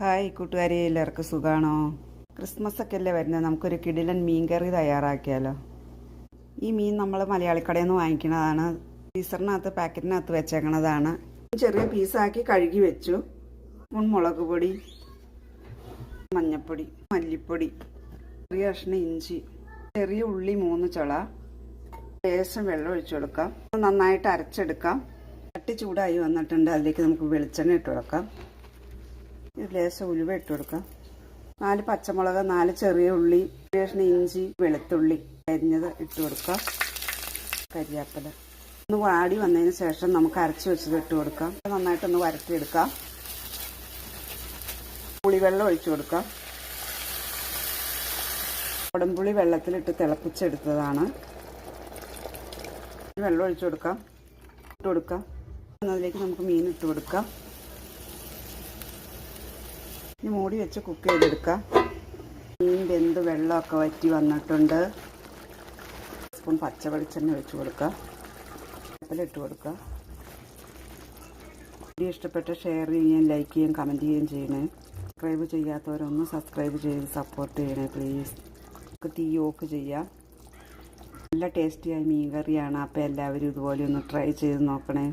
Hi കൂട്ടുകാരി എല്ലാവർക്കും സുഖമാണോ ക്രിസ്മസ് ഒക്കെ അല്ലേ വരുന്നത്. നമുക്കൊരു കിടിലൻ മീൻ കറി തയ്യാറാക്കിയാലോ? ഈ മീൻ നമ്മൾ മലയാളിക്കടയിൽ നിന്ന് വാങ്ങിക്കുന്നതാണ്. ഫീസറിനകത്ത് പാക്കറ്റിനകത്ത് വെച്ചേക്കണതാണ്. ചെറിയ പീസാക്കി കഴുകി വെച്ചു. മുളക് പൊടി മഞ്ഞൾപ്പൊടി മല്ലിപ്പൊടി ചെറിയ കഷ്ണം ഇഞ്ചി ചെറിയ ഉള്ളി മൂന്ന് ചുള ലേശം വെള്ളം ഒഴിച്ചു കൊടുക്കാം. നന്നായിട്ട് അരച്ചെടുക്കാം. കട്ടി ചൂടായി വന്നിട്ടുണ്ട്. അതിലേക്ക് നമുക്ക് വെളിച്ചെണ്ണ ഇട്ട് കൊടുക്കാം. ഇത് ലേശം ഉലുവ ഇട്ട് കൊടുക്കാം നാല് പച്ചമുളക് നാല് ചെറിയ ഉള്ളി കഷ്ണം ഇഞ്ചി വെളുത്തുള്ളി അരിഞ്ഞത് ഇട്ട് കൊടുക്കാം കരിയാപ്പല. ഒന്ന് വാടി വന്നതിന് ശേഷം നമുക്ക് അരച്ച് വെച്ചത് ഇട്ട് കൊടുക്കാം നന്നായിട്ടൊന്ന് വരട്ടിയെടുക്കാം പുളിവെള്ളം ഒഴിച്ചു കൊടുക്കാം ഉടമ്പുളി വെള്ളത്തിലിട്ട് തിളപ്പിച്ചെടുത്തതാണ്. വെള്ളം ഒഴിച്ചു കൊടുക്കാം ഇട്ട് കൊടുക്കാം അതിലേക്ക് നമുക്ക് മീൻ ഇട്ട് കൊടുക്കാം ഇനി മൂടി വെച്ച് കുക്ക് ചെയ്തെടുക്കാം. മീൻ വെന്ത് വെള്ളമൊക്കെ വറ്റി വന്നിട്ടുണ്ട്. സ്പൂൺ പച്ച വെളിച്ചെണ്ണ വെച്ച് കൊടുക്കാം. വേപ്പില ഇട്ട് കൊടുക്കാം. വീഡിയോ ഇഷ്ടപ്പെട്ട ഷെയർ ചെയ്യുകയും ലൈക്ക് ചെയ്യുകയും കമന്റ് ചെയ്യുകയും ചെയ്യണേ. സബ്സ്ക്രൈബ് ചെയ്യാത്തവരൊന്ന് സബ്സ്ക്രൈബ് ചെയ്ത് സപ്പോർട്ട് ചെയ്യണേ പ്ലീസ് നമുക്ക് തീ ഓഫ് ചെയ്യാം. നല്ല ടേസ്റ്റിയായ മീൻ കറിയാണ് അപ്പോൾ എല്ലാവരും ഇതുപോലെ ഒന്ന് ട്രൈ ചെയ്ത് നോക്കണേ.